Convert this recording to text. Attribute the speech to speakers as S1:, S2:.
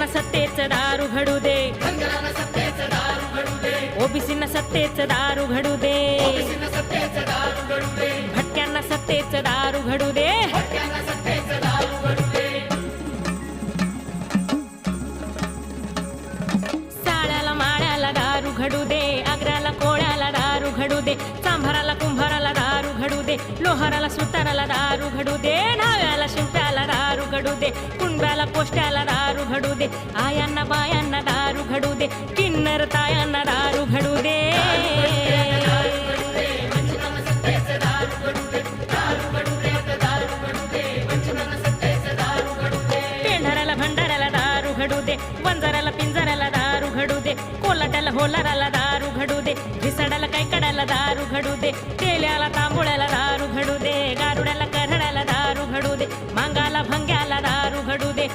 S1: धनगरांना सत्तेचं दारू घडू दे ओबीसींना सत्तेचं दारू घडू दे भटक्यांना सत्तेचं दारू घडू दे साळ्याला माळ्याला दारू घडू दे आग्र्याला कोळ्याला दारू घडू दे चांभाराला कुंभाराला दारू घडू दे लोहाराला सुताराला दारू घडू दे न्हाव्याला शिंप्याला दारू घडू दे कुंड्याला कोष्ट्याला आयांना बायांना दारू घडू दे. किन्नर तायांना दारू घडू दे. पेंढाऱ्याला भंडाऱ्याला दारू घडू दे. वंजाऱ्याला पिंजाऱ्याला दारू घडू दे. कोलाट्याला होलाराला दारू घडू दे. भिसाड्याला काय कडायला दारू घडू दे. तेल्याला तांबोळ्याला दारू घडू दे. गारुड्याला करड्याला दारू घडू दे. मांगाला भंग्याला दारू